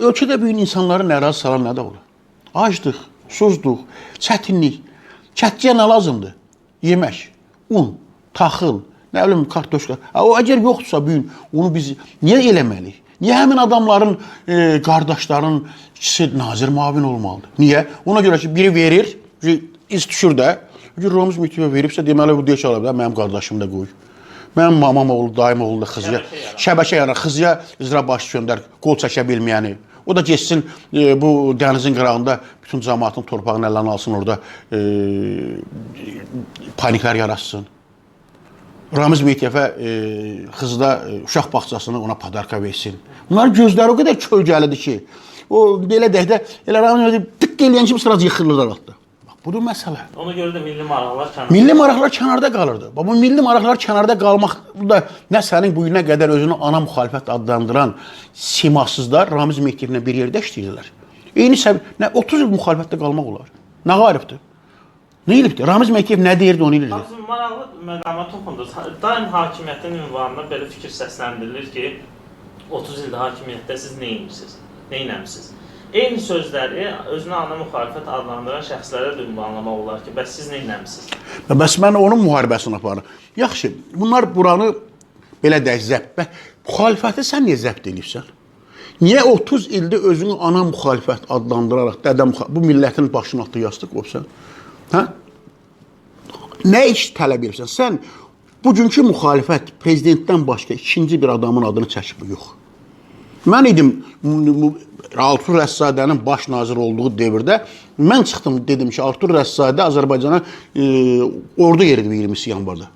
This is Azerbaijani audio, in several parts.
Ölkədə böyük insanları narazı salan nə də olur? Aclıq, susluq, çətinlik. Çətçiyə nə lazımdır? Yemək, un, taxıl, nə bilim kartoşka. O əgər yoxdursa bu gün onu biz niyə eləməliyik? Niyə həmin adamların e, qardaşların ikisi nazir müavin olmalıdır? Niyə? Ona görə ki, biri verir, iz düşür də. Əgər Ramiz Mütiyevə veribsə, deməli bu deyə çalıb da mənim qardaşım da qoy. Mənim mamam oğlu, dayım oğlu da xızıya, şəbəkə yarar, xızıya icra başı göndər, qol çəkə bilməyəni. O da getsin e, bu dənizin qırağında bütün cəmaatın torpağını əlinə alsın orada e, paniklər yaratsın. Ramiz Meytiyevə e, Xızıda e, uşaq bağçasını ona padarka versin. Bunların gözləri o qədər kölgəlidir ki, o belə deyək də elə Ramiz Meytiyev tık eləyən kimi sıracı yıxılırlar altda. Budur məsələ. Ona görə də milli maraqlar kənarda. Milli maraqlar kənarda qalırdı. Bax, bu milli maraqlar kənarda qalmaq da nə sənin bu günə qədər özünü ana müxalifət adlandıran simasızlar Ramiz Mehdiyevlə bir yerdə işləyirlər. Eyni səbəb nə 30 il müxalifətdə qalmaq olar. Nə qalibdir? Nə edibdir? Ramiz Mehdiyev nə deyirdi onu edirdi. Bizim maraqlı məqama toxundunuz. Daim hakimiyyətin ünvanına belə fikir səsləndirilir ki, 30 ildə hakimiyyətdə siz nə edirsiniz? Nə etmisiniz? Eyni sözləri özünə ana müxalifət adlandıran şəxslərə də ünvanlamaq olar ki, bəs siz nə etmisiniz? Bəs mən onun müharibəsini aparıram. Yaxşı, bunlar buranı belə deyək zəbt. Müxalifəti sən niyə zəbt eləyirsən? Niyə 30 ildə özünü ana müxalifət adlandıraraq dədə bu millətin başının altı yastıq qoysan? Hə? Nə iş tələb edirsən? Sən bugünkü müxalifət prezidentdən başqa ikinci bir adamın adını çəkib yox. Mən idim Artur Rəssadənin baş nazir olduğu dövrdə mən çıxdım dedim ki, Artur Rəssadə Azərbaycana e, ordu yeridi 20 yanvarda.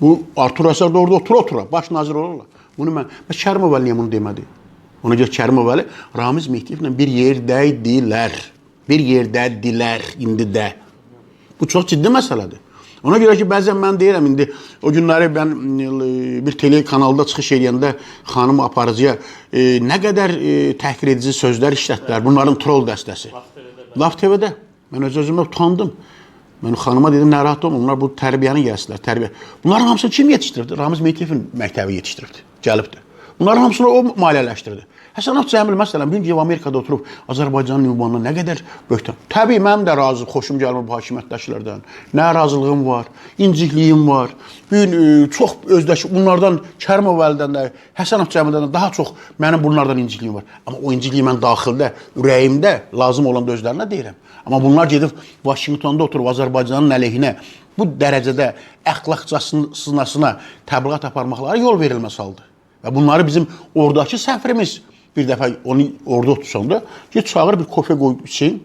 Bu Artur Rəssadə orada otura otura baş nazir olurlar. Bunu mən və Kərimov Əli niyə bunu demədi? Ona görə Kərimov Əli Ramiz Mehdiyevlə bir yerdə idilər. Bir yerdədirlər indi də. Bu çox ciddi məsələdir. Ona görə ki, bəzən mən deyirəm indi o günləri mən bir telekanalda çıxış edəndə xanım aparıcıya e, nə qədər e, təhqir edici sözlər işlətdilər. Bunların troll dəstəsi. Laf TV-də. Mən öz özümə utandım. Mən xanıma dedim, narahat olma, bunlar bu tərbiyəni gəlsilər, tərbiyə. Bunların hamısını kim yetişdirdi? Ramiz Meytiyevin məktəbi yetişdirdi, gəlibdi. Bunların hamısını o maliyyələşdirdi. Həsənov Cəmil məsələn, bir gün Amerikada oturub Azərbaycanın ünvanına nə qədər böhtan. Təbii mənim də razı, xoşum gəlmir bu hakimiyyətdəkilərdən. Nə razılığım var, incikliyim var. Bu gün e, çox özdeş bunlardan Kərimov Əlidən də, Həsənov Cəmildən də daha çox mənim bunlardan incikliyim var. Amma o incikliyi mən daxildə, ürəyimdə lazım olan da özlərinə deyirəm. Amma bunlar gedib Vaşinqtonda oturub Azərbaycanın əleyhinə bu dərəcədə əxlaqcasına təbliğat aparmaqları yol verilməz haldır. Və bunları bizim oradakı səfirimiz bir dəfə onu orada otursanda get çağır bir kofe qoy için.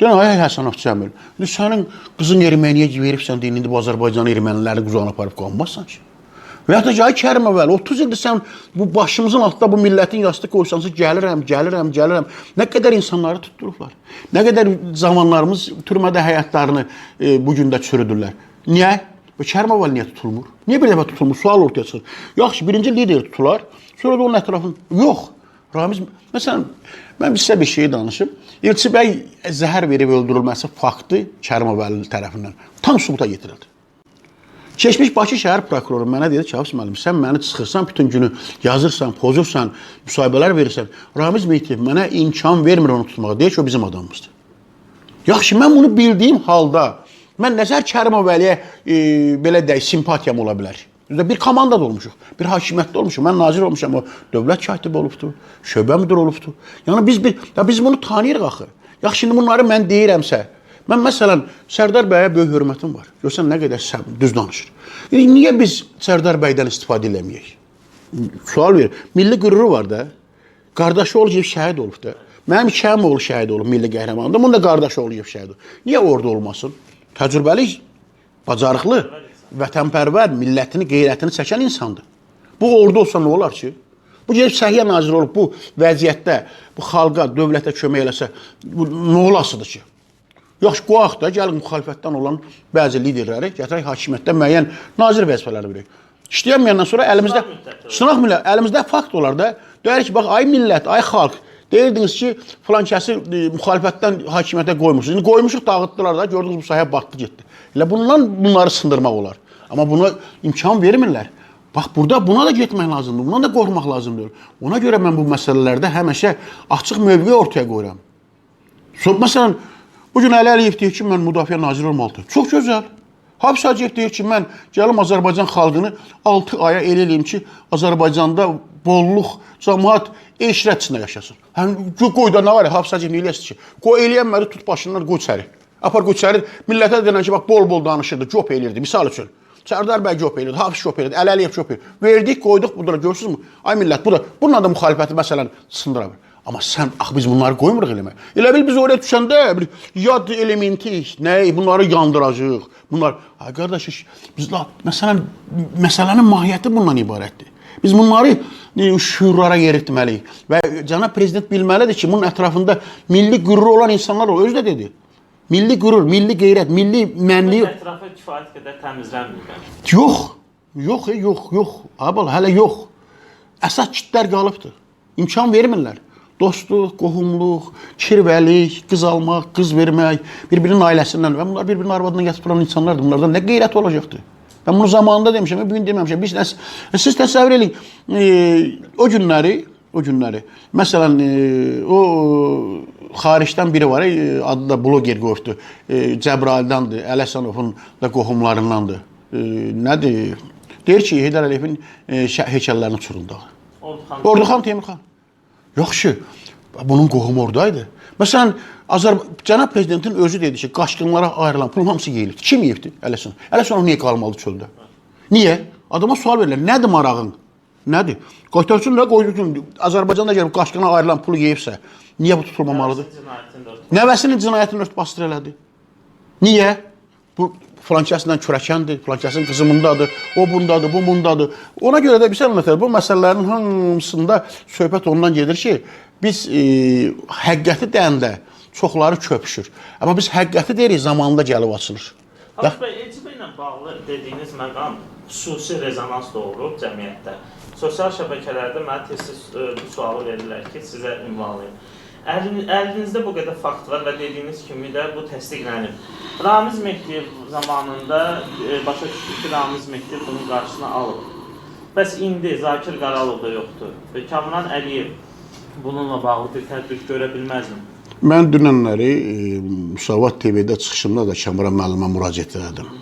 Deyən ay Həsənov Cəmil, indi sənin qızın erməniyə veribsən deyin indi Azərbaycan erməniləri quzağına aparıb qalmazsan ki. Və ya da ki, ay Kərimov Əli, 30 ildir sən bu başımızın altında bu millətin yastı qoysansa gəlirəm, gəlirəm, gəlirəm. Nə qədər insanları tutturublar. Nə qədər zamanlarımız türmədə həyatlarını e, bu gün də çürüdürlər. Niyə? Və Kərimov Əli niyə tutulmur? Niyə bir dəfə tutulmur? Sual ortaya çıxır. Yaxşı, birinci lider tutular, sonra da onun ətrafını yox. Ramiz məsələn mən sizə bir şey danışım. Elçi bəy zəhər verib öldürülməsi faktı Kərimov Əli tərəfindən tam sübuta yetirildi. Keçmiş Bakı şəhər prokuroru mənə dedi ki, Hafız müəllim, sən məni çıxırsan, bütün günü yazırsan, pozursan, müsahibələr verirsən. Ramiz Mehdiyev mənə imkan vermir onu tutmağa. Deyir ki, o bizim adamımızdır. Yaxşı, mən bunu bildiyim halda mən Nəzər Kərimov Əliyə e, belə deyək, simpatiyam ola bilər. Də bir komandada olmuşuq, bir hakimiyyətdə olmuşuq. Mən nazir olmuşam, o dövlət katibi olubdu, şöbə müdiri olubdu. Yəni biz bir, ya biz bunu tanıyırıq axı. Yaxşı, indi bunları mən deyirəmsə, Mən məsələn Sərdar bəyə böyük hörmətim var. Görsən nə qədər səb düz danışır. Yəni, niyə biz Sərdar bəydən istifadə eləməyək? Sual verir. Milli qüruru var da. Qardaşı gedib şəhid olub da. Mənim iki əmim oğlu şəhid olub milli qəhrəmanında. Bunun da qardaşı gedib şəhid olub. Niyə orada olmasın? Təcrübəli, bacarıqlı, vətənpərvər, millətini, qeyrətini çəkən insandır. Bu orada olsa nə olar ki? Bu gedib səhiyyə naziri olub bu vəziyyətdə bu xalqa, dövlətə kömək eləsə, bu nə olasıdır ki? Yaxşı, qoyaq da, gəlin müxalifətdən olan bəzi liderləri gətirək hakimiyyətdə müəyyən nazir vəzifələri verək. İşləyəməyəndən sonra əlimizdə Sınaq millət, əlimizdə fakt olar da. Deyərik ki, bax ay millət, ay xalq, deyirdiniz ki, filan kəsi e, müxalifətdən hakimiyyətə qoymuşsunuz. İndi qoymuşuq, dağıtdılar da, gördünüz bu sahə batdı getdi. Elə bundan bunları sındırmaq olar. Amma buna imkan vermirlər. Bax burada buna da getmək lazımdır. Buna da qorxmaq lazımdır. Ona görə mən bu məsələlərdə həmişə açıq mövqe ortaya qoyuram. So, məsələn, bu gün Əli Əliyev deyir ki, mən müdafiə naziri olmalıdır. Çox gözəl. Hafız Hacıyev deyir ki, mən gəlim Azərbaycan xalqını 6 aya elə eləyim ki, Azərbaycanda bolluq, cəmaət eşrət içində yaşasın. Həm qoy da nə var ya, Hafız Hacıyev eləsin ki? Qoy eləyənmədi, tut başından qoy içəri. Apar qoy içəri. Millətə denən ki, bax bol-bol danışırdı, cop elirdi. Misal üçün. Sərdar bəy cop elirdi, Hafız cop elirdi, Əli Əliyev cop elirdi. Verdik, qoyduq, budur, görürsünüzmü? Ay millət, bu da bununla da müxalifəti məsələn sındıra bilər. Amma sən axı biz bunları qoymuruq eləmək. Elə bil biz oraya düşəndə bir yad elementik, nə bunları yandıracağıq. Bunlar ay qardaş biz la məsələn məsələnin mahiyyəti bundan ibarətdir. Biz bunları e, şüurlara yeritməliyik və cənab prezident bilməlidir ki, bunun ətrafında milli qüruru olan insanlar o özü də dedi. Milli qürur, milli qeyrət, milli mənlik Ətrafı kifayət qədər təmizlənmir. Yox. Yox, e, yox, yox. Abal hələ yox. Əsas kitlər qalıbdı. İmkan vermirlər. Dostluq, qohumluq, kirvəlik, qız almaq, qız vermək, bir-birinin ailəsindən və bunlar bir-birinin arvadından gətirib alan insanlardır. Bunlardan nə qeyrət olacaqdı? Mən bunu zamanında demişəm, bu gün deməmişəm. Biz nəs siz təsəvvür edin, e, o günləri, o günləri. Məsələn, e, o xaricdən biri var, e, adı da bloger qoyubdu. E, Cəbraildəndir, Ələsənovun da qohumlarındandır. E, nədir? Deyir ki, Heydər Əliyevin heykəllərini uçuruldu. Orduxan Orduxan Teymurxan. Yaxşı. Bunun qohumu oradaydı. Məsələn, Azər cənab prezidentin özü dedi ki, qaçqınlara ayrılan pulun hamısı yeyilibdi. Kim yeyibdi? Ələsən. Ələsən niyə qalmalı çöldə? Niyə? Adama sual verirlər. Nədir marağın? Nədir? Qaytarsın da qoyduğun Azərbaycanda gəlib qaçqına ayrılan pulu yeyibsə, niyə bu tutulmamalıdır? Nəvəsinin cinayətini ört bastır elədi. Niyə? Bu filankəsindən kürəkəndir, filankəsin qızı bundadır, o bundadır, bu bundadır. Ona görə də bir şey anlatır. Bu məsələlərin hamısında söhbət ondan gedir ki, biz e, həqiqəti deyəndə çoxları köpüşür. Amma biz həqiqəti deyirik, zamanında gəlib açılır. Hafız bəy, ECB ilə bağlı dediyiniz məqam xüsusi rezonans doğurub cəmiyyətdə. Sosial şəbəkələrdə mənə tez-tez e, bu sualı verirlər ki, sizə ünvanlayım. Əlin, əlinizdə bu qədər fakt var və dediyiniz kimi də bu təsdiqlənib. Ramiz Mehdiyev zamanında e, başa düşdük ki, Ramiz Mehdiyev bunun qarşısını alıb. Bəs indi Zakir Qaralov da yoxdur. Və Kamran Əliyev bununla bağlı bir tədbir görə bilməzmi? Mən dünənləri e, Müsavat TV-də çıxışımda da Kamran müəllimə müraciət etdim.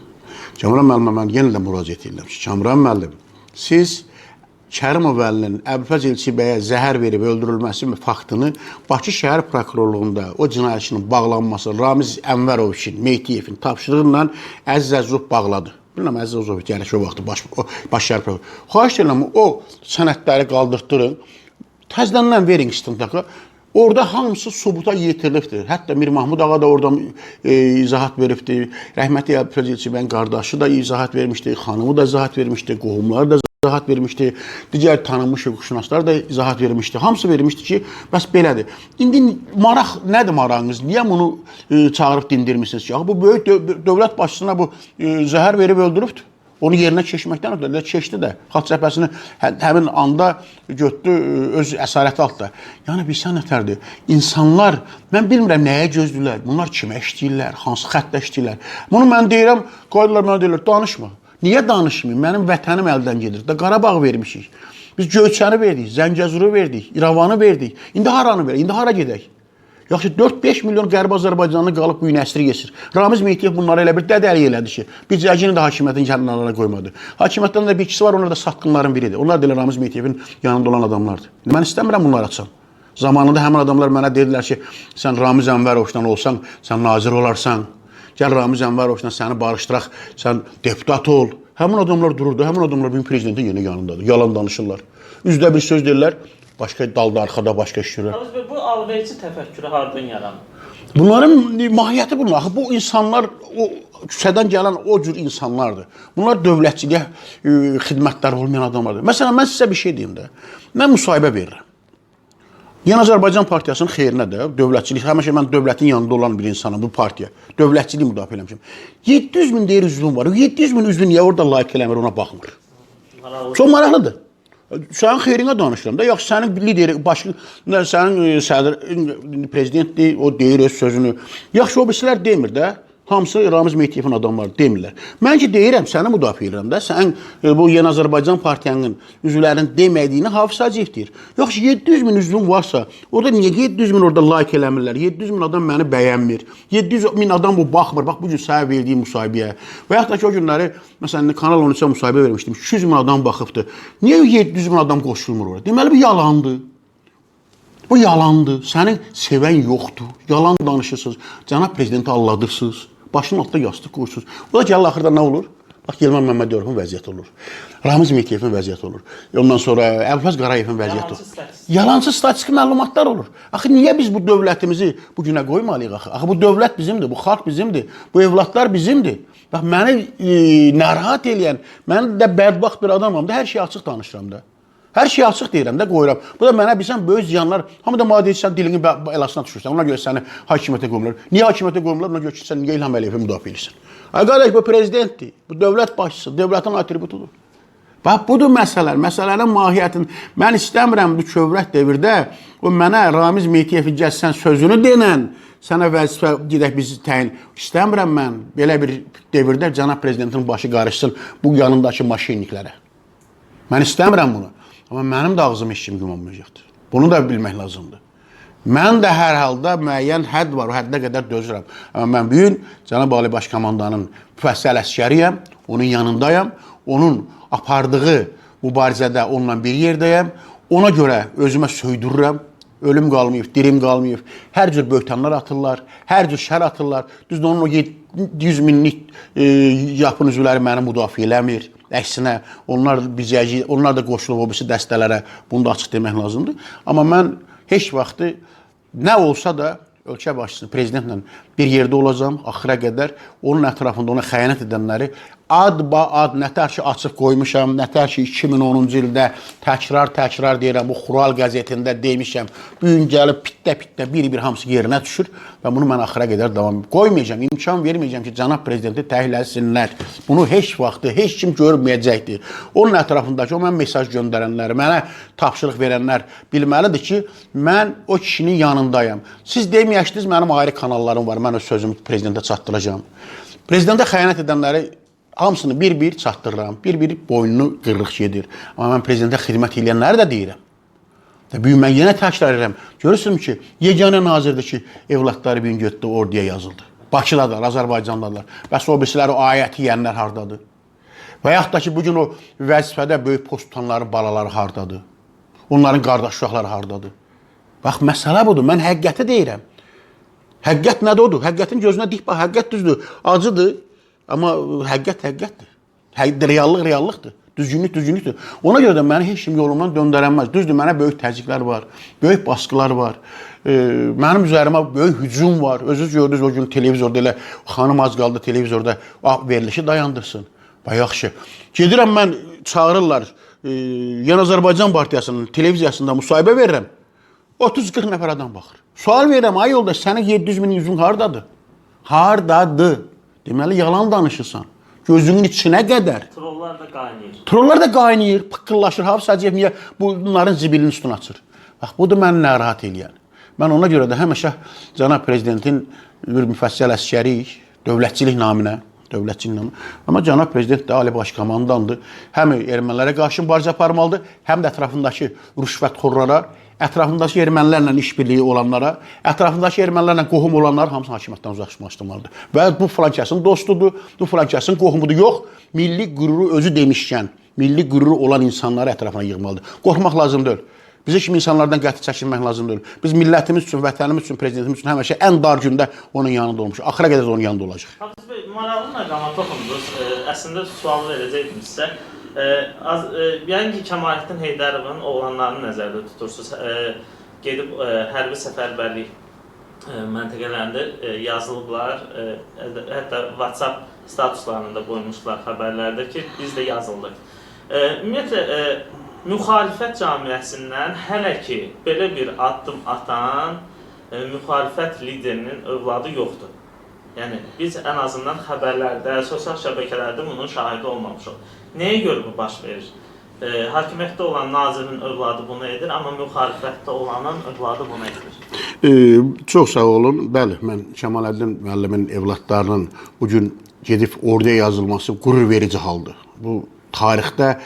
Kamran müəllimə mən yenə də müraciət edirəm Kamran müəllim, siz Kərimov Əlinin Əbülfəz Elçi bəyə zəhər verib öldürülməsi faktını Bakı şəhər prokurorluğunda o cinayətçinin bağlanması Ramiz Ənvərovun, Mehdiyevin tapşırığı ilə Əziz Əzizov bağladı. Bilmirəm Əziz Əzizov gəlir ki, o vaxt baş o baş şəhər prokuror. Xahiş edirəm o sənədləri qaldırtdırın. Təzədən verin istintaqa. Orada hamısı subuta yetirilibdir. Hətta Mir Mahmud ağa da oradan e, izahat veribdi. Rəhmətli Əbülfəz Elçibən qardaşı da izahat vermişdi, xanımı da izahat vermişdi, qohumları da izahat vermişdi. Digər tanınmış hüquqşünaslar da izahat vermişdi. Hamısı vermişdi ki, bəs belədir. İndi maraq nədir marağınız? Niyə bunu e, çağırıb dindirmisiniz ki? Bu böyük döv dövlət başçısına bu e, zəhər verib öldürübdür. Onu yerinə keçməkdən ötürü də keçdi də. Xalq cəbhəsini hə, həmin anda götdü e, öz əsarəti altında. Yəni bilsən nətərdir? İnsanlar mən bilmirəm nəyə gözləyirlər. Bunlar kimə işləyirlər, hansı xəttə işləyirlər. Bunu mən deyirəm, qoydular mənə deyirlər, danışma. Niyə danışmayım? Mənim vətənim əldən gedir. Da Qarabağ vermişik. Biz Göyçəni verdik, Zəngəzuru verdik, İrəvanı verdik. İndi haranı verək? İndi hara gedək? Yaxşı 4-5 milyon Qərbi Azərbaycanlı qalıb bu gün əsri keçir. Ramiz Mehdiyev bunları elə bir dədəlik elədi ki, bir cəcini də hakimiyyətin kənarlarına qoymadı. Hakimiyyətdən də bir ikisi var, onlar da satqınların biridir. Onlar da elə Ramiz Mehdiyevin yanında olan adamlardır. Mən istəmirəm bunları açam. Zamanında həmin adamlar mənə dedilər ki, sən Ramiz Ənvərovdan olsan, sən nazir olarsan. Gəl Ramiz Ənvərovdan səni barışdıraq, sən deputat ol. Həmin adamlar dururdu, həmin adamlar bugün prezidentin yeni yanındadır. Yalan danışırlar. Üzdə bir söz deyirlər, başqa dalda, arxada başqa iş bəy, bu alverçi təfəkkürü hardan yaranıb? Bunların mahiyyəti bunlar. Axı bu insanlar o küçədən gələn o cür insanlardır. Bunlar dövlətçiliyə e, xidmətlər olmayan adamlardır. Məsələn, mən sizə bir şey deyim də. Mən müsahibə verirəm. Yeni Azərbaycan Partiyasının xeyrinə də dövlətçilik, həmişə mən dövlətin yanında olan bir insanam bu partiya. Dövlətçiliyi müdafiə eləmişəm. 700 min deyir üzvüm var. O 700 min üzvü niyə orada layihə eləmir, ona baxmır. Çox maraqlıdır. Sənin xeyrinə danışıram da. Yox, sənin lideri, nə, sənin e, sədr, prezidentdir, o deyir öz sözünü. Yaxşı, o birisilər demir də. Hamısı Ramiz Mehdiyevin adamları demirlər. Mən ki deyirəm, səni müdafiə edirəm də. Sən e, bu Yeni Azərbaycan Partiyasının üzvlərinin demədiyini Hafiz Hacıyev deyir. Yaxşı 700 min üzvün varsa, orada niyə 700 min orada like eləmirlər? 700 min adam məni bəyənmir. 700 min adam bu baxmır. Bax bu gün səhər verdiyim müsahibəyə. Və yaxud da ki o günləri məsələn Kanal 13-ə müsahibə vermişdim. 200 min adam baxıbdı. Niyə 700 min adam qoşulmur ora? Deməli bu yalandır. Bu yalandır. Səni sevən yoxdur. Yalan danışırsınız. Cənab prezidenti alladırsınız. Başının altında yastıq qoyursunuz. Bu da gəlir axırda nə olur? Bax Yılmaz Məmmədovun vəziyyəti olur. Ramiz Mehdiyevin vəziyyəti olur. Ondan sonra Əlfəz Qarayevin vəziyyəti olur. statistik. Yalancı statistik məlumatlar olur. Axı niyə biz bu dövlətimizi bu günə qoymalıyıq axı? Axı bu dövlət bizimdir, bu xalq bizimdir, bu evlatlar bizimdir. Bax məni e, narahat eləyən, mən də bədbaxt bir adamam da, hər şeyi açıq danışıram da. Hər şeyi açıq deyirəm də, qoyuram. Bu da mənə bilsən böyük ziyanlar. Hamı da mənə deyir sən dilini bə- bə- elasına düşürsən. Ona görə səni hakimiyyətə qoymurlar. Niyə hakimiyyətə qoymurlar? Ona görə ki, sən niyə İlham Əliyevi müdafiə edirsən? Ay qardaş, bu prezidentdir. Bu dövlət başçısı, dövlətin atributudur. Bax budur məsələ. Məsələnin mahiyyətini mən istəmirəm bu kövrət dövrdə o mənə Ramiz Mehdiyevi gəlsən sözünü denən sənə vəzifə gedək bizi təyin istəmirəm mən belə bir dövrdə cənab prezidentin başı qarışsın bu yanındakı maşinliklərə. Mən istəmirəm bunu. Amma mənim də ağzım heç kim yumamayacaqdır. Bunu da bilmək lazımdır. Mən də hər halda müəyyən hədd var, o həddə qədər dözürəm. Amma mən bu gün cənab Ali Baş Komandanın müfəssəl əskəriyəm, onun yanındayam, onun apardığı mübarizədə onunla bir yerdəyəm. Ona görə özümə söydürürəm. Ölüm qalmayıb, dirim qalmayıb. Hər cür böhtanlar atırlar, hər cür şər atırlar. Düzdür, onun o 700 minlik e, yapın üzvləri məni müdafiə eləmir. Əksinə, onlar bizə, onlar da qoşulub o birisi dəstələrə. Bunu da açıq demək lazımdır. Amma mən heç vaxtı nə olsa da ölkə başçısı prezidentlə bir yerdə olacağam axıra qədər. Onun ətrafında ona xəyanət edənləri adba-ad nətər ki açıb qoymuşam, nətər ki 2010-cu ildə təkrar-təkrar deyirəm, bu Xural qəzetində demişəm. Bu gün gəlib pitdə-pitdə bir-bir hamısı yerinə düşür və bunu mən axıra qədər davam qoymayacağam. İmkan verməyəcəm ki, cənab prezidenti təhliləsinlər. Bunu heç vaxtı heç kim görməyəcəkdir. Onun ətrafındakı o mən mesaj göndərənlər, mənə tapşırıq verənlər bilməlidir ki, mən o kişinin yanındayam. Siz deməyəksiniz mənim ayrı kanallarım var. Mən öz sözümü prezidentə çatdıracağam. Prezidentə xəyanət edənləri hamısını bir-bir çatdırıram. Bir-bir boynunu qırıq gedir. Amma mən prezidentə xidmət edənləri də deyirəm. Və mən yenə təkrar edirəm. Görürsünüz ki, yeganə nazirdir ki, evlatları bir gün getdi orduya yazıldı. Bakıdadır, Azərbaycandadılar. Bəs o birisləri o ayəti yeyənlər hardadır? Və yaxud da ki, bu gün o vəzifədə böyük post tutanların balaları hardadır? Onların qardaş uşaqları hardadır? Bax, məsələ budur. Mən həqiqəti deyirəm. Həqiqət nədir odur? Həqiqətin gözünə dik bax. Həqiqət düzdür, acıdır, amma həqiqət həqiqətdir. Həqiqət reallıq reallıqdır. Düzgünlük düzgünlükdür. Ona görə də məni heç kim yolumdan döndərənməz. Düzdür, mənə böyük təzyiqlər var, böyük baskılar var. E, mənim üzərimə böyük hücum var. Özünüz gördünüz o gün televizorda elə xanım az qaldı televizorda ah, verilişi dayandırsın. Və yaxşı. Gedirəm mən çağırırlar. E, Yan Azərbaycan Partiyasının televiziyasında müsahibə verirəm. 30-40 nəfər adam baxır. Sual verirəm, ay yoldaş, sənin 700 min yüzün hardadır? Hardadır? Deməli yalan danışırsan. Gözünün içinə qədər. Trollar da qaynayır. Trollar da qaynayır, pıqqıllaşır. Hafız Hacıyev niyə bunların zibilini üstünə açır? Bax, bu da məni narahat eləyən. Mən ona görə də həmişə cənab prezidentin bir müfəssəl əskəriyik, dövlətçilik naminə, dövlətçilik naminə. Amma cənab prezident də ali baş komandandır. Həm ermənilərə qarşı mübarizə aparmalıdır, həm də ətrafındakı rüşvətxorlara, ətrafındakı ermənilərlə işbirliyi olanlara, ətrafındakı ermənilərlə qohum olanlar hamısını hakimiyyətdən uzaqlaşdırmalıdır. Və bu flankəsin dostudur, bu flankəsin qohumudur. Yox, milli qüruru özü demişkən, milli qüruru olan insanları ətrafına yığmalıdır. Qorxmaq lazım deyil. Bizə kimi insanlardan qəti çəkinmək lazım deyil. Biz millətimiz üçün, vətənimiz üçün, prezidentimiz üçün həmişə ən dar gündə onun yanında olmuşuq. Axıra qədər də onun yanında olacaq. Hafiz bəy, maraqlı məqama toxundunuz. Əslində sual verəcəkdim sizə. E, az, e, yəni Kəmaləddin Heydərovun oğlanlarını nəzərdə tutursunuz. E, gedib e, hərbi səfərbərlik e, məntəqələrində e, yazılıblar. E, hətta WhatsApp statuslarında qoymuşlar xəbərlərdə ki, biz də yazıldıq. E, ümumiyyətlə e, müxalifət cəmiyyəsindən hələ ki belə bir addım atan e, müxalifət liderinin övladı yoxdur. Yəni biz ən azından xəbərlərdə, sosial şəbəkələrdə bunun şahidi olmamışıq. Nəyə görə bu baş verir? E, hakimiyyətdə olan nazirin övladı bunu edir, amma müxalifətdə olanın övladı bunu etmir. E, çox sağ olun. Bəli, mən Kəmaləddin müəllimin evladlarının bu gün gedib orduya yazılması qürur verici haldır. Bu tarixdə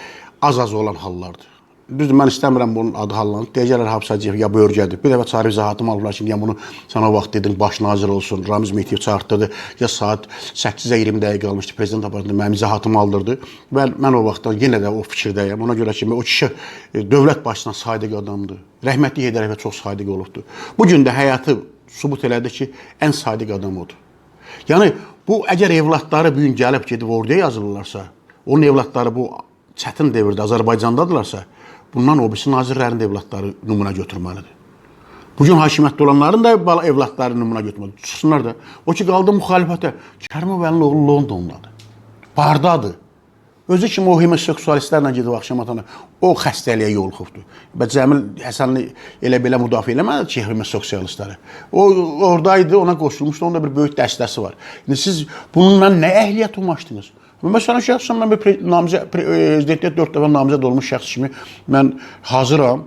az-az olan hallardır. Düzdür, mən istəmirəm bunun adı hallanıb. Deyəcəklər Hafsacıyev ya bölgədir. Bir dəfə çağırıb izahatımı alırlar ki, ya bunu sana vaxt dedim, baş nazir olsun. Ramiz Mehdiyev çağırtdırdı. Ya saat 8-ə 20 dəqiqə qalmışdı prezident aparatında mənim izahatımı aldırdı. Və mən o vaxtdan yenə də o fikirdəyəm. Ona görə ki, o kişi e, dövlət başçısına sadiq adamdır. Rəhmətli Heydər Əliyev çox sadiq olubdu. Bu gün də həyatı sübut elədi ki, ən sadiq adam odur. Yəni bu əgər evladları bu gün gəlib gedib orduya yazılırlarsa, onun evladları bu çətin dövrdə Azərbaycandadırlarsa, bundan o birisi nazirlərin də evladları nümunə götürməlidir. Bu gün hakimiyyətdə olanların da bala evladları nümunə götürməlidir. Çıxsınlar da. O ki qaldı müxalifətə. Kərimov Əlinin oğlu Londondadır. Bardadır. Özü kimi o homoseksualistlərlə gedib axşam atana o xəstəliyə yoluxubdu. Və Cəmil Həsənli elə belə müdafiə eləmədi ki, homoseksualistləri. O oradaydı, ona qoşulmuşdu, onun da bir böyük dəstəsi var. İndi siz bununla nə əhliyyət umaşdınız? Məsələn, şəxsən mən bir pre- namizə pre- prezidentliyə 4 dəfə namizəd olmuş şəxs kimi mən hazıram.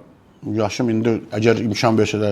Yaşım indi əgər imkan versə də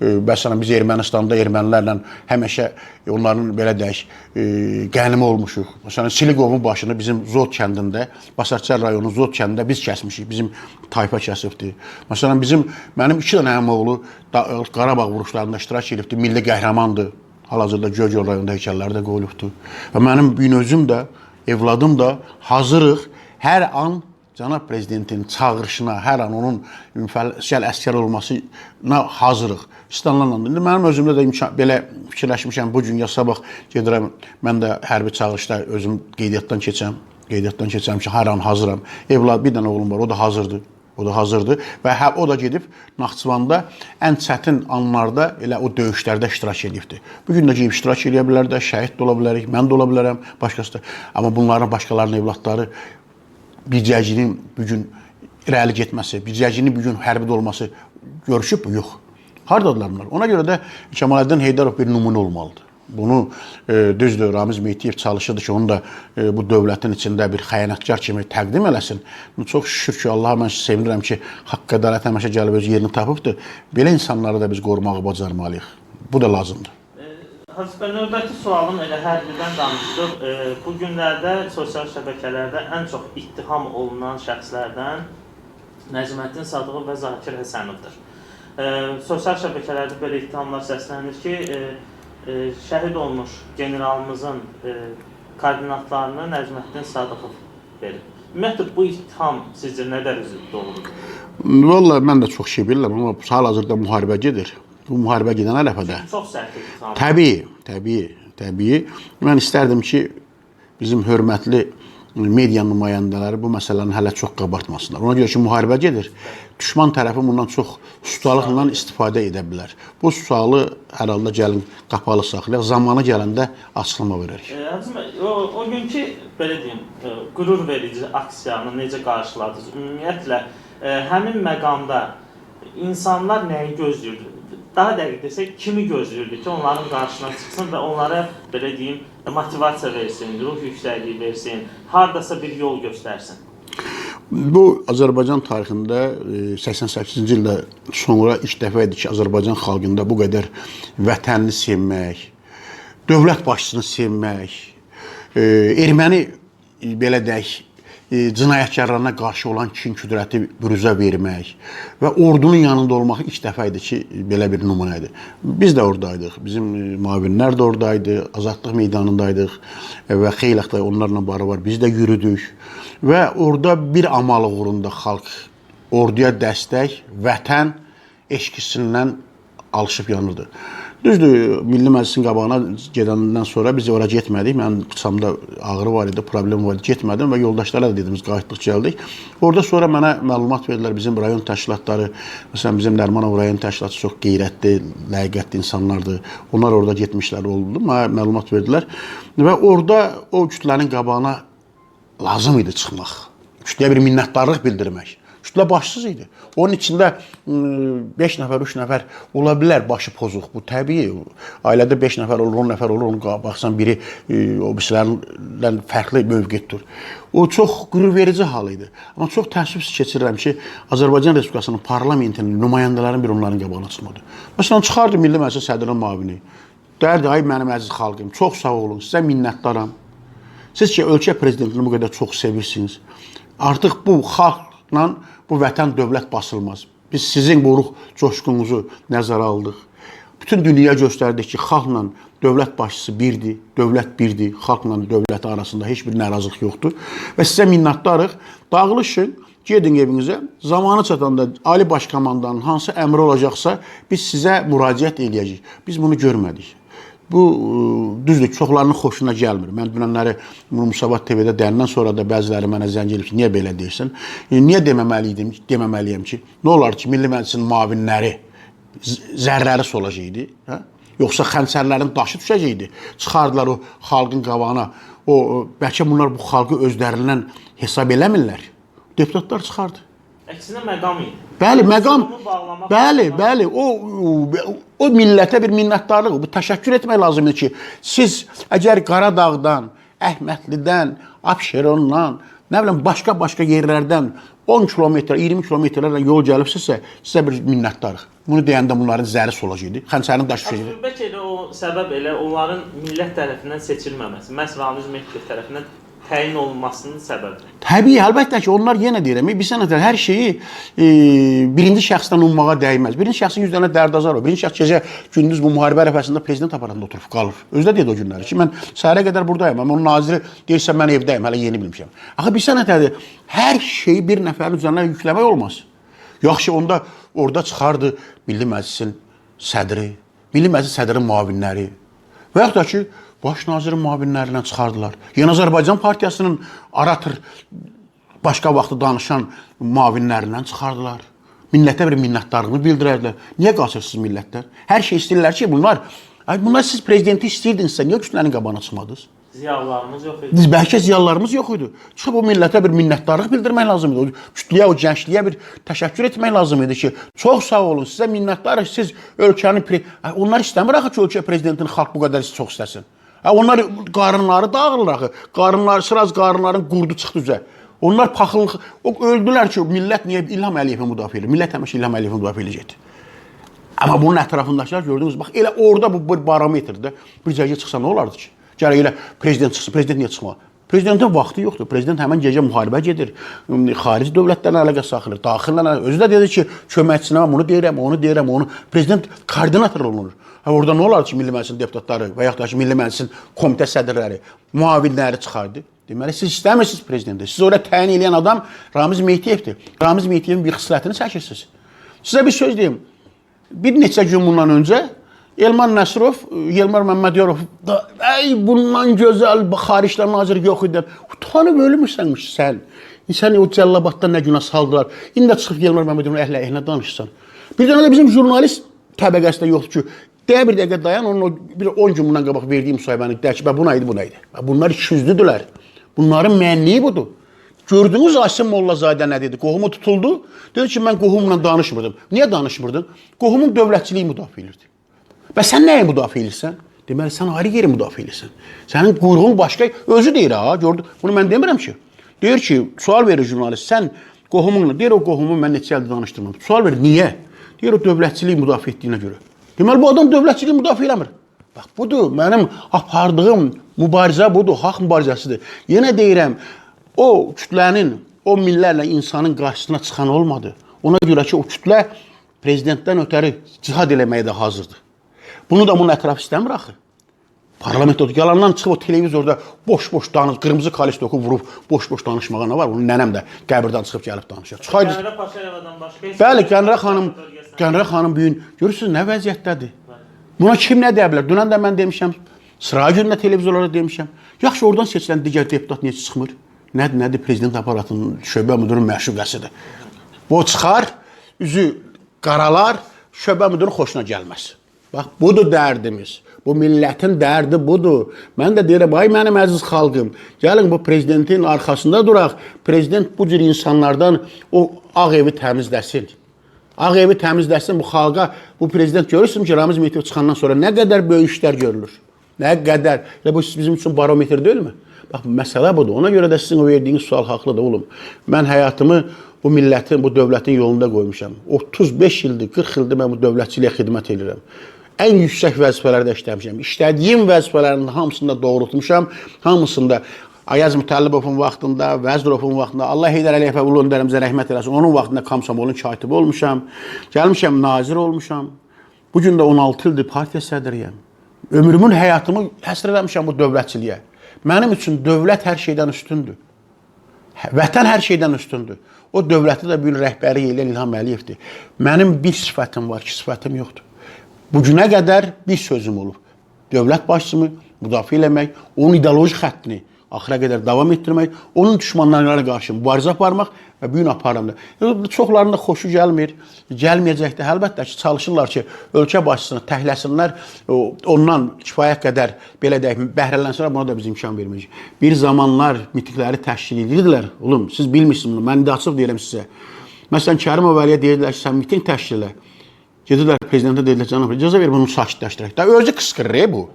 e, məsələn biz Ermənistanda ermənilərlə həmişə onların belə deyək e, qənimi olmuşuq. Məsələn Siliqovun başını bizim Zod kəndində, Basarçay rayonu Zod kəndində biz kəsmişik. Bizim tayfa kəsibdi. Məsələn bizim mənim 2 dənə əmioğlu da- Qarabağ vuruşlarında iştirak edibdi, milli qəhrəmandır. Hal-hazırda Göygöl rayonunda heykəlləri də qoyulubdu. Və mənim gün özüm də, evladım da hazırıq hər an cənab prezidentin çağırışına, hər an onun müfəssəl əskər olmasına hazırıq. İstanlananda. İndi mənim özümdə də imkan belə fikirləşmişəm bu gün ya sabah gedirəm. Mən də hərbi çağırışda özüm qeydiyyatdan keçəm. Qeydiyyatdan keçəm ki, hər an hazıram. Evlad bir dənə oğlum var, o da hazırdır. O da hazırdır və hə o da gedib Naxçıvanda ən çətin anlarda elə o döyüşlərdə iştirak edibdi. Bu gün də gedib iştirak edə bilər də, şəhid də ola bilərik, mən də ola bilərəm, başqası da. Amma bunların başqalarının evladları bircəcinin bu gün irəli getməsi, bircəcinin bu gün hərbidə olması görüşüb yox. Hardadılar bunlar? Ona görə də Kəmaləddin Heydərov bir nümunə olmalıdır. Bunu e, düzdür Ramiz Mehdiyev çalışırdı ki, onu da e, bu dövlətin içində bir xəyanətkar kimi təqdim eləsin. Çox şükür ki, Allaha mən sevinirəm ki, haqq ədalət həmişə gəlib öz yerini tapıbdır. Belə insanları da biz qorumağı bacarmalıyıq. Bu da lazımdır. Hacı bəy, növbəti sualım elə hərbidən danışdıq. E, bu günlərdə sosial şəbəkələrdə ən çox ittiham olunan şəxslərdən Nəcməddin Sadıqov və Zakir Həsənovdur. E, sosial şəbəkələrdə belə ittihamlar səslənir ki, e, e, şəhid olmuş generalımızın e, koordinatlarını Nəcməddin Sadıqov verir. Ümumiyyətlə bu ittiham sizcə nə dərəcədə doğrudur? Vallahi mən də çox şey bilirəm, amma hal-hazırda müharibə gedir. Bu müharibə gedən ərəfədə Çox sərt ittiham. Təbii, təbii, təbii. Mən istərdim ki, bizim hörmətli media nümayəndələri bu məsələni hələ çox qabartmasınlar. Ona görə ki, müharibə gedir. Düşman tərəfi bundan çox ustalıqla istifadə edə bilər. Bu sualı hər halda gəlin qapalı saxlayaq. Zamanı gələndə açıqlama verərik. E, Hacı bəy, o, o günkü belə deyim, e, qürur verici aksiyanı necə qarşıladınız? Ümumiyyətlə e, həmin məqamda insanlar nəyi gözləyirdi? Daha dəqiq desək, kimi gözləyirdi ki, onların qarşısına çıxsın və onlara belə deyim, motivasiya versin, ruh yüksəkliyi versin, hardasa bir yol göstərsin. Bu Azərbaycan tarixində e, 88-ci ildə sonra ilk dəfə idi ki, Azərbaycan xalqında bu qədər vətənini sevmək, dövlət başçısını sevmək, e, erməni e, belə deyək, e, cinayətkarlarına qarşı olan kin qüdrəti büruzə vermək və ordunun yanında olmaq ilk dəfə idi ki, belə bir nümunə idi. Biz də oradaydıq. Bizim e, müavinlər də oradaydı, Azadlıq meydanındaydıq e, və xeyli də onlarla barabar biz də yürüdük və orada bir amal uğrunda xalq orduya dəstək, vətən eşqisindən alışıb yanırdı. Düzdür, Milli Məclisin qabağına gedəndən sonra biz ora getmədik. Mənim bıçamda ağrı var idi, problem var idi, getmədim və yoldaşlara da dedimiz, qayıtdıq, gəldik. Orada sonra mənə məlumat verdilər bizim rayon təşkilatları, məsələn bizim Nərmanov rayon təşkilatı çox qeyrətli, ləyaqətli insanlardır. Onlar orada getmişlər oldu, mənə məlumat verdilər və orada o kütlənin qabağına lazım idi çıxmaq. Kütləyə bir minnətdarlıq bildirmək. Kütlə başsız idi. Onun içində 5 nəfər, 3 nəfər ola bilər başı pozuq. Bu təbii. Ailədə 5 nəfər olur, 10 nəfər olur. Onun baxsan biri o birisilərindən fərqli mövqedir. O çox qürurverici hal idi. Amma çox təəssüfsüz keçirirəm ki, Azərbaycan Respublikasının parlamentinin nümayəndələrin biri onların qabağına çıxmadı. Məsələn, çıxardı Milli Məclis sədrinin müavini. Dərdi, ay mənim əziz xalqım, çox sağ olun, sizə minnətdaram. Siz ki, ölkə prezidentini bu qədər çox sevirsiniz. Artıq bu xalqla bu vətən dövlət basılmaz. Biz sizin bu ruh coşqunuzu nəzərə aldıq. Bütün dünya göstərdi ki, xalqla dövlət başçısı birdir, dövlət birdir, xalqla dövlət arasında heç bir narazılıq yoxdur və sizə minnətdarıq. Dağılışın, gedin evinizə. Zamanı çatanda Ali Baş Komandanın hansı əmri olacaqsa, biz sizə müraciət eləyəcəyik. Biz bunu görmədik. Bu düzdür, çoxlarının xoşuna gəlmir. Mən dünənləri Musavat TV-də deyəndən sonra da bəziləri mənə zəng edib ki, niyə belə deyirsən? E, niyə deməməli idim, deməməliyəm ki, nə olar ki, Milli Məclisin müavinləri z- zərləri solacaqdı, hə? Yoxsa xəncərlərin daşı düşəcəkdi. Çıxardılar o xalqın qabağına. O, bəlkə bunlar bu xalqı özlərindən hesab eləmirlər. Deputatlar çıxardı. Əksinə məqam idi. Bəli, məqam. Bəli, bəli. O o, o millətə bir minnətdarlıq, bir təşəkkür etmək lazımdır ki, siz əgər Qaradağdan, Əhmədlidən, Abşerondan, nə bilim başqa-başqa yerlərdən 10 kilometr, 20 kilometrlərlə yol gəlibsinizsə, sizə bir minnətdarıq. Bunu deyəndə bunların zəri solacaqdı. Xəncərin daşı düşəcəkdi. Bəlkə elə o səbəb elə onların millət tərəfindən seçilməməsi, məhz Ramiz Mehdiyev tərəfindən təyin olunmasının səbəbi. Təbii, əlbəttə ki, onlar yenə deyirəm, bir sənətlər hər şeyi e, birinci şəxsdən ummağa dəyməz. Birinci şəxsin 100 dənə dərdazar o. Birinci şəxs gecə gündüz bu müharibə ərəfəsində prezident aparatında oturub qalır. Özü də dedi o günləri ki, mən səhərə qədər burdayam, amma onun naziri deyirsə mən evdəyəm, hələ yeni bilmişəm. Axı bir sənətədir, hər şeyi bir nəfərin üzərinə yükləmək olmaz. Yaxşı, onda orada çıxardı Milli Məclisin sədri, Milli Məclis sədrinin müavinləri və yaxud da ki, baş nazirin müavinlərindən çıxardılar. Yeni Azərbaycan Partiyasının aratır başqa vaxtı danışan müavinlərindən çıxardılar. Millətə bir minnətdarlığını bildirərdilər. Niyə qaçırsınız millətlər? Hər şey istəyirlər ki, bunlar Ay bunlar siz prezidenti istəyirdinizsə, niyə kütlənin qabağına çıxmadınız? Ziyalılarımız yox idi. Biz bəlkə ziyalılarımız yox idi. Çıxıb o millətə bir minnətdarlıq bildirmək lazım idi. O kütləyə, o gəncliyə bir təşəkkür etmək lazım idi ki, çox sağ olun, sizə minnətdarıq. Siz ölkənin onlar istəmir axı ki, ölkə prezidentini xalq bu qədər çox istəsin. Ay, onlar qarınları dağılır axı. Qarınları, sıraz qarınların qurdu çıxdı üzə. Onlar paxıllıq, o öldülər ki, millət niyə İlham Əliyevi müdafiə edir? Millət həmişə İlham Əliyevi müdafiə edəcəkdi. Amma bunun ətrafındakılar gördünüz, bax elə orada bu bir barometrdə bir cəgə çıxsa nə olardı ki? Gərək elə prezident çıxsın, prezident niyə çıxmalı? Prezidentin vaxtı yoxdur. Prezident həmin gecə müharibə gedir. Xarici dövlətlərlə əlaqə saxlayır. Daxillə əlaqə- özü də dedi ki, köməkçisinə bunu deyirəm, onu deyirəm, onu prezident koordinator olunur. Ha orada nə olar ki, Milli Məclisin deputatları və yaxud da ki, Milli Məclisin komitə sədrləri, müavinləri çıxardı? Deməli siz istəmirsiniz prezidenti. Siz orada təyin edən adam Ramiz Mehdiyevdir. Ramiz Mehdiyevin bir xislətini çəkirsiniz. Sizə bir söz deyim. Bir neçə gün bundan öncə Elman Nəsrov, Yelmar Məmmədyorov da ey bundan gözəl İşlər naziri yox idi. Utanıb ölmürsənmiş sən. Sən o Cəllabadda nə günah saldılar. İndi də çıxıb Yelmar Məmmədorovun əhlə ehnə danışsan. Bir dənə də bizim jurnalist təbəqəsi də yoxdur ki, deyə bir dəqiqə dayan, onun o bir 10 gün bundan qabaq verdiyim müsahibəni də ki, "Bə, bu nə idi, bu nə idi?" Bunlar ikiyüzlüdülər. Bunların mənliyi budur. Gördünüz Asim Mollazadə nə dedi? Qohumu tutuldu. Dedi ki, mən qohumla danışmırdım. Niyə danışmırdın? Qohumun dövlətçiliyi müdafiə edirdi. Və sən nəyi müdafiə edirsən? Deməli sən ayrı yeri müdafiə. Sənin quyruğun başqa, özü deyir ha, gördün. Bunu mən demirəm ki. Deyir ki, sual verir jurnalist, sən qohumunla, deyir o qohumu mən neçə ildir danışdırmadım. Sual verir, niyə? Deyir o dövlətçiliyi müdafiə etdiyinə görə. Deməli bu adam dövlətçiliyi müdafiə eləmir. Bax budur, mənim apardığım mübarizə budur, haqq mübarizəsidir. Yenə deyirəm, o kütlənin, o minlərlə insanın qarşısına çıxan olmadı. Ona görə ki, o kütlə prezidentdən ötəri cihad eləməyə də hazırdır. Bunu da bunun ətrafı istəmir axı. Parlamentoda yalandan çıxıb o televizorda boş-boş danış, qırmızı kalistoku vurub boş-boş danışmağa nə var? Onun nənəm də qəbirdən çıxıb gəlib danışır. Çıxaydı. Qəmrə Paşayevadan başqa Bəli, Qənrə xanım, Qənrə xanım bu gün görürsüz nə vəziyyətdədir. Buna kim nə deyə bilər? Dünən də mən demişəm, sıra gündə televizorlarda demişəm. Yaxşı oradan seçilən digər deputat niyə çıxmır? Nədir, nədir prezident aparatının şöbə müdürünün məşuqəsidir. Bu çıxar, üzü qaralar, şöbə müdürünün xoşuna gəlməz. Bax, budur dərdimiz. Bu millətin dərdi budur. Mən də deyirəm, ay mənim əziz xalqım, gəlin bu prezidentin arxasında duraq. Prezident bu cür insanlardan o ağ evi təmizləsin. Ağ evi təmizləsin bu xalqa. Bu prezident görürsünüz ki, Ramiz Mehdiyev çıxandan sonra nə qədər böyük işlər görülür. Nə qədər. Elə bu bizim üçün barometr deyilmi? Bax, məsələ budur. Ona görə də sizin o verdiyiniz sual haqlıdır oğlum. Mən həyatımı bu millətin, bu dövlətin yolunda qoymuşam. 35 ildir, 40 ildir mən bu dövlətçiliyə xidmət edirəm. Ən yüksək vəzifələrdə işləmişəm. İşlədiyim vəzifələrin hamısında doğrultmuşam. Hamısında Ayaz Mütəllibovun vaxtında, Vəzirovun vaxtında, Allah Heydər Əliyev ulu öndərimizə rəhmət eləsin. Onun vaxtında Komsomolun katibi olmuşam. Gəlmişəm nazir olmuşam. Bu gün də 16 ildir partiya sədriyəm. Ömrümün həyatımı həsr eləmişəm bu dövlətçiliyə. Mənim üçün dövlət hər şeydən üstündür. Hə- Vətən hər şeydən üstündür. O dövləti də bu gün rəhbəri eləyən İlham Əliyevdir. Mənim bir sifətim var ki, sifətim yoxdur. Bu günə qədər bir sözüm olub. Dövlət başçısını müdafiə eləmək, onun ideoloji xəttini axıra qədər davam etdirmək, onun düşmanlarına qarşı mübarizə aparmaq və bu gün aparıram da. Çoxlarının da xoşu gəlmir, gəlməyəcək də. Əlbəttə ki, çalışırlar ki, ölkə başçısını təhləsinlər, ondan kifayət qədər belə deyək, bəhrələnsinlər, buna da biz imkan verməyəcəyik. Bir zamanlar mitingləri təşkil edirdilər. Oğlum, siz bilmirsiniz bunu. Mən də açıq deyirəm sizə. Məsələn, Kərimov Əliyə deyirdilər ki, sən miting təşkil elə. Gedirlər prezidentə dedilər, cənab, icazə ver bunu sakitləşdirək. Da özü qısqırır e, bu.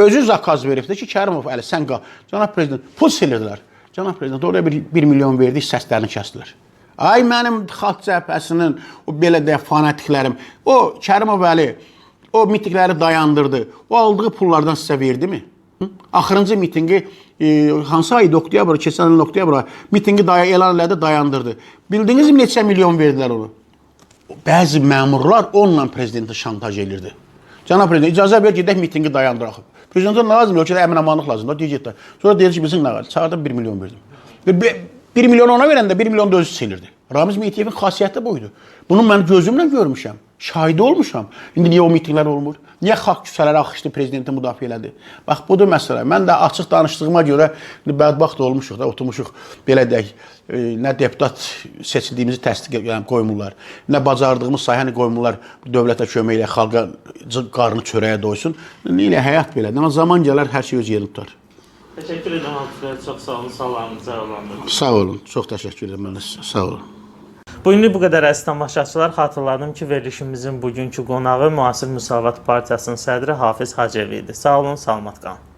Özü zakaz veribdi ki, Kərimov Əli sən qal. Cənab prezident pul silirdilər. Cənab prezident oraya bir 1 milyon verdik, səslərini kəsdilər. Ay mənim xalq cəbhəsinin o belə də fanatiklərim. O Kərimov Əli o mitingləri dayandırdı. O aldığı pullardan sizə verdimi? Hı? Axırıncı mitingi e, hansı ayda oktyabr, keçən ilin oktyabr ayı mitingi daya elan elədi, dayandırdı. Bildinizmi neçə milyon verdilər onu? Bəzi məmurlar onunla prezidenti şantaj elirdi. Cənab prezident, icazə ver gedək mitingi dayandıraq. Prezidentə nə lazımdır? Ölkədə əmin-amanlıq lazımdır. Deyir getdi. Sonra deyir ki, bizim nə var? Çağırdım 1 milyon verdim. Və be- 1 milyon ona verəndə 1 milyon da özü silirdi. Ramiz Mehdiyevin xasiyyəti buydu. Bunu mən gözümlə görmüşəm. Şahidi olmuşam. İndi niyə o mitinqlər olmur? Niyə xalq küçələrə axışdı, prezidenti müdafiə elədi? Bax budur məsələ. Mən də açıq danışdığıma görə indi bədbəxt olmuşuq da, oturmuşuq belə deyək, e, nə deputat seçildiyimizi təsdiq yəni qoymurlar, nə bacardığımız sayəni qoymurlar dövlətə kömək elə xalqa qarnı çörəyə doysun. İlə həyat belədir. Amma zaman gələr hər şey öz yerini tutar. Təşəkkür edirəm Hafiz bəy, çox sağ olun, suallarınızı cavablandırdınız. Sağ olun. Çox təşəkkür edirəm mən də. Sağ olun. Bu günlük bu qədər əziz tamaşaçılar. Xatırladım ki, verilişimizin bugünkü qonağı müasir Müsavat Partiyasının sədri Hafiz Hacıyev idi. Sağ olun, salamat qalın.